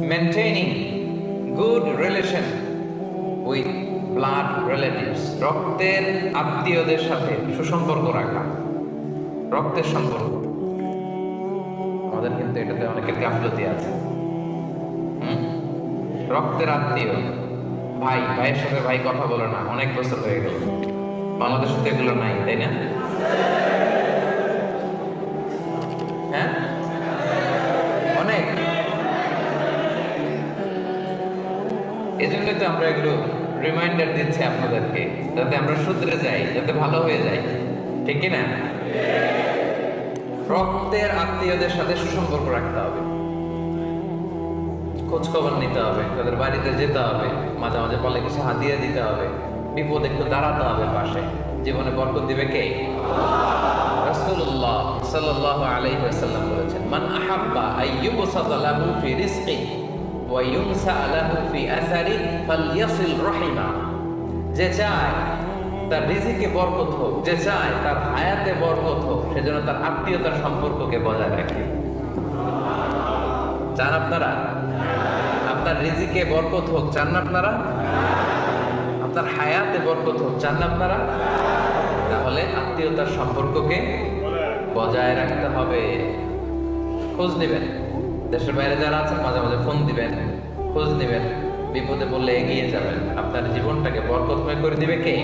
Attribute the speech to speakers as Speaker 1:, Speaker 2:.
Speaker 1: maintaining good relation with blood relatives. রক্তের আত্মীয়দের সাথে সুসম্পর্ক রাখা। রক্তের সম্পর্ক। আমাদের কিন্তু এটাতে অনেকের গাফলতি আছে? রক্তের আত্মীয়। ভাই, ভাইয়ের সাথে ভাই কথা বলে না। অনেক বছর হয়ে গেল। বাংলাদেশে তো এগুলো নাই, তাই না? এজন্যই তো আমরা এগুলো রিমাইন্ডার দিচ্ছি আপনাদেরকে, যাতে আমরা শুধরে যাই, যাতে ভালো হয়ে যাই। ঠিক কি না রক্তের আত্মীয়দের সাথে সুসম্পর্ক রাখতে হবে। খোঁজ খবর নিতে হবে, তাদের বাড়িতে যেতে হবে, মাঝে মাঝে বলে কিছু হাতিয়ে দিতে হবে, বিপদ একটু দাঁড়াতে হবে পাশে। জীবনে বরকত দিবে কে? রাসূলুল্লাহ সাল্লাল্লাহু আলাইহি ওয়াসাল্লাম বলেছেন, মান আহাব্বা আইয়ুবসাতা লাহু ফি রিজকি যে চায় তার রিজিকে বরকত হোক, যে চায় তার হায়াতে বরকত হোক সেজন্য তার আত্মীয়তার সম্পর্ককে বজায় রাখে। চান আপনারা? আপনার রিজিকে বরকত হোক, চান না আপনারা? আপনার হায়াতে বরকত হোক, চান না আপনারা? তাহলে আত্মীয়তার সম্পর্ককে বজায় রাখতে হবে। খোঁজ নেবেন। দেশের বাইরে যারা আছেন, মাঝে মাঝে ফোন দিবেন, খোঁজ নেবেন। বিপদে বললে এগিয়ে যাবেন। আপনার জীবনটাকে বরকতময় করে দিবে কে?